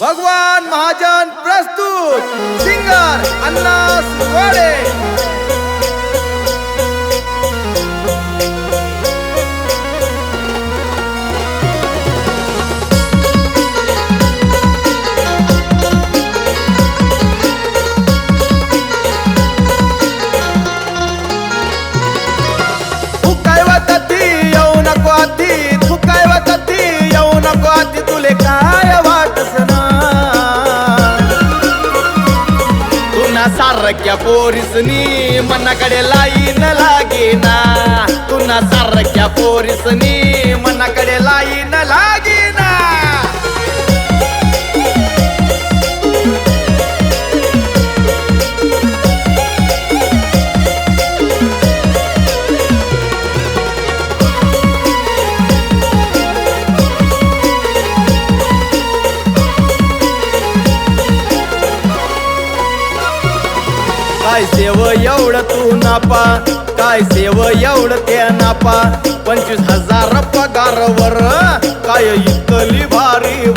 भगवान महाजन प्रस्तुत सिंगर अण्णा सुवाडे सारख्या पोरीसनी मनाकडे लाईन लागेना. तुना सारख्या पोरीसनी काय सेव एवढं तू नापा? काय सेव एवढं ते नापा? पंचवीस हजार पगारवर काय इतली भारी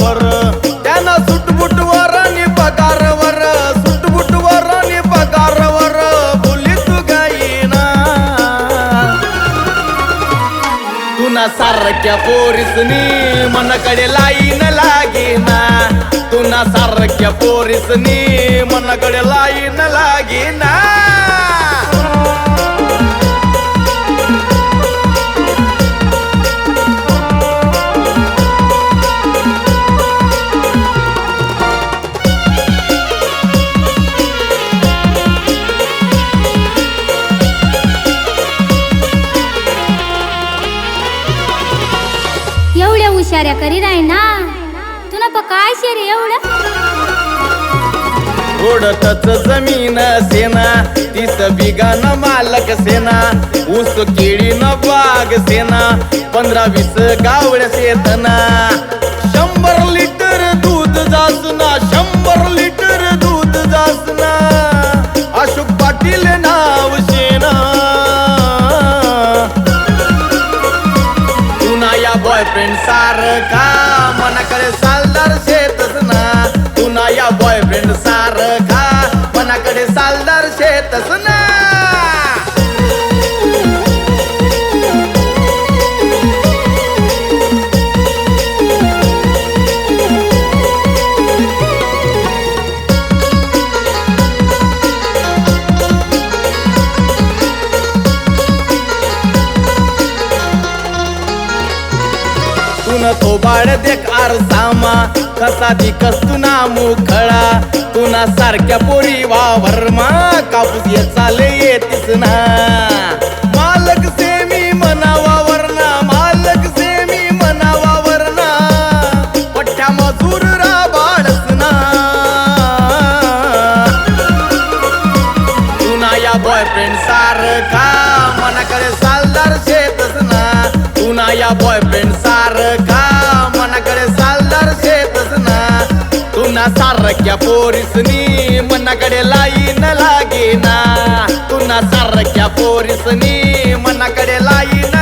सारख्या पोरीसनी मनकडे लाईन लागेना. तुना सारख्या पोरीसनी मनकडे लाईन लागेना. इशाऱ्या हुशाऱ्या करी राय ना? तुला पकाय काय शेर एवढं? थोडतच जमीन सेना तीस बिगान मालक सेना ऊस केळी न बाग सेना पंधरा वीस गावड सेतना शंभर लिटर बॉयफ्रेंड सारखा. मनाकडे सालदार शेतच ना. तुना या बॉयफ्रेंड सारखा. मनाकडे सालदार शेतच ना. तो बाळ देख आरसामा. कसा दिकस तुना मुखळा. तुना सारख्या पोरी वावरमा कापूस ये चाले येतीस ना. मालक से मी मनावावरना मालक से मी मनावावरना पठ्ठ्या मजूर राबाडस ना. तुना या बॉयफ्रेंड सारखा मनाकडे सालदार शेतच ना. तुना या बॉयफ्रेंड सारख्या पोरीसनी मनाकडे लाईन लागेना. तुना सारख्या पोरीसनी मनाकडे लाईन